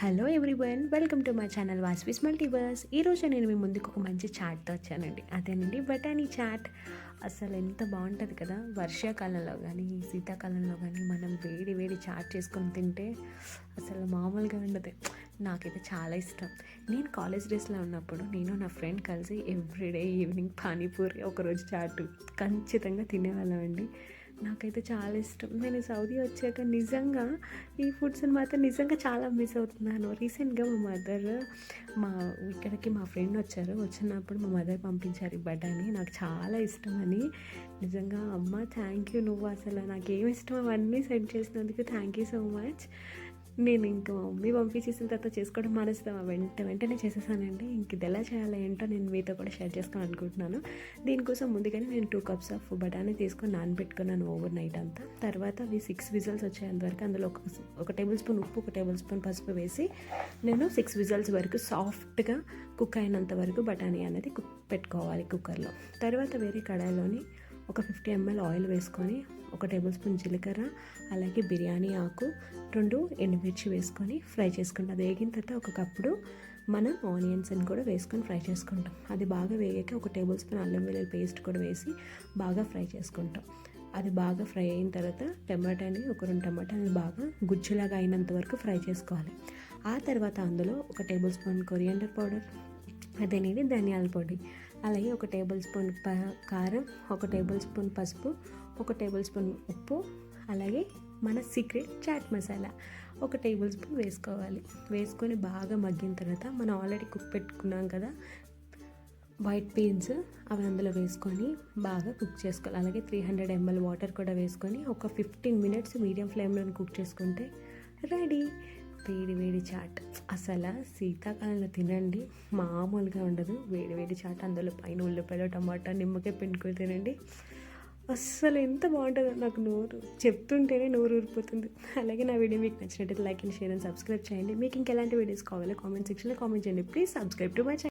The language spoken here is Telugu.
Hello everyone welcome to my channel వాస్విస్ multiverse ఈరోజు నేను మీ ముందుకు ఒక మంచి చాట్తో వచ్చానండి. అదేనండి బటానీ చాట్ అసలు ఎంత బాగుంటుంది కదా? వర్షాకాలంలో కానీ శీతాకాలంలో కానీ మనం వేడి వేడి చాట్ చేసుకొని తింటే అసలు మామూలుగా ఉండదు. నాకైతే చాలా ఇష్టం. నేను కాలేజ్ డేస్లో ఉన్నప్పుడు నేను నా ఫ్రెండ్ కలిసి ఎవ్రీడే ఈవినింగ్ పానీపూరి ఒకరోజు చాటు ఖచ్చితంగా తినేవాళ్ళం అండి నాకైతే చాలా ఇష్టం. నేను సౌదీ వచ్చాక నిజంగా ఈ ఫుడ్స్ని మాత్రం నిజంగా చాలా మిస్ అవుతున్నాను. రీసెంట్గా మా మదర్ మా ఇక్కడికి మా ఫ్రెండ్ వచ్చారు. వచ్చినప్పుడు మా మదర్ పంపించారు ఈ బఠానీ నాకు చాలా ఇష్టం అని. నిజంగా అమ్మ థ్యాంక్ యూ నువ్వు అసలు నాకు ఏమి ఇష్టం అవన్నీ సెండ్ చేసినందుకు థ్యాంక్ యూ సో మచ్ నేను ఇంకా మా మమ్మీ పంపించేసిన తర్వాత చేసుకోవడం మానేస్తామా? వెంట వెంటనే చేసేసానండి. ఇంక ఇది ఎలా చేయాలో ఏంటో నేను మీతో కూడా షేర్ చేసుకోవాలి అనుకుంటున్నాను. దీనికోసం ముందుగానే నేను టూ కప్స్ ఆఫ్ బఠానీ తీసుకొని నానబెట్టుకున్నాను ఓవర్ నైట్ అంతా. తర్వాత అవి సిక్స్ విజల్స్ వచ్చేంత వరకు అందులో ఒక ఒక టేబుల్ స్పూన్ ఉప్పు ఒక టేబుల్ స్పూన్ పసుపు వేసి నేను సిక్స్ విజల్స్ వరకు సాఫ్ట్గా కుక్ అయినంత వరకు బఠానీ అనేది కుక్ పెట్టుకోవాలి కుక్కర్లో తర్వాత వేరే కడాయిలోని ఒక ఫిఫ్టీ ఎంఎల్ ఆయిల్ వేసుకొని ఒక టేబుల్ స్పూన్ జీలకర్ర అలాగే బిర్యానీ ఆకు రెండు ఎండుమిర్చి వేసుకొని ఫ్రై చేసుకుంటాం. అది వేగిన తర్వాత ఒక కప్పుడు మనం ఆనియన్స్ని కూడా వేసుకొని ఫ్రై చేసుకుంటాం. అది బాగా వేగాక ఒక టేబుల్ స్పూన్ అల్లం వెల్లుల్లి పేస్ట్ కూడా వేసి బాగా ఫ్రై చేసుకుంటాం. అది బాగా ఫ్రై అయిన తర్వాత టమాటాని ఒక రెండు టమాటాని బాగా గుజ్జులాగా అయినంత వరకు ఫ్రై చేసుకోవాలి. ఆ తర్వాత అందులో ఒక టేబుల్ స్పూన్ కొరియాండర్ పౌడర్ అదనేది ధనియాల పొడి. అలాగే ఒక టేబుల్ స్పూన్ ప కారం ఒక టేబుల్ స్పూన్ పసుపు ఒక టేబుల్ స్పూన్ ఉప్పు అలాగే మన సీక్రెట్ చాట్ మసాలా ఒక టేబుల్ స్పూన్ వేసుకోవాలి. వేసుకొని బాగా మగ్గిన తర్వాత మనం ఆల్రెడీ కుక్ పెట్టుకున్నాం కదా వైట్ బీన్స్ అవి అందులో వేసుకొని బాగా కుక్ చేసుకోవాలి. అలాగే త్రీ హండ్రెడ్ ఎంఎల్ వాటర్ కూడా వేసుకొని ఒక ఫిఫ్టీన్ మినిట్స్ మీడియం ఫ్లేమ్లో కుక్ చేసుకుంటే రెడీ. వేడి వేడి చాట్. అసలు శీతాకాలంలో తినండి మామూలుగా ఉండదు. వేడి వేడి చాట్ అందులో పైన ఉల్లిపాయలు టమాటా నిమ్మకాయ పిండుకొని తినండి. అస్సలు ఎంత బాగుంటుందో నాకు నోరు చెప్తుంటేనే నోరు ఊరిపోతుంది. అలాగే నా వీడియో మీకు నచ్చినట్టయితే like and share and subscribe చేయండి. మీకు ఇంకెలాంటి వీడియోస్ కావాలో కామెంట్ సెక్షన్లో కామెంట్ చేయండి. Please subscribe to my channel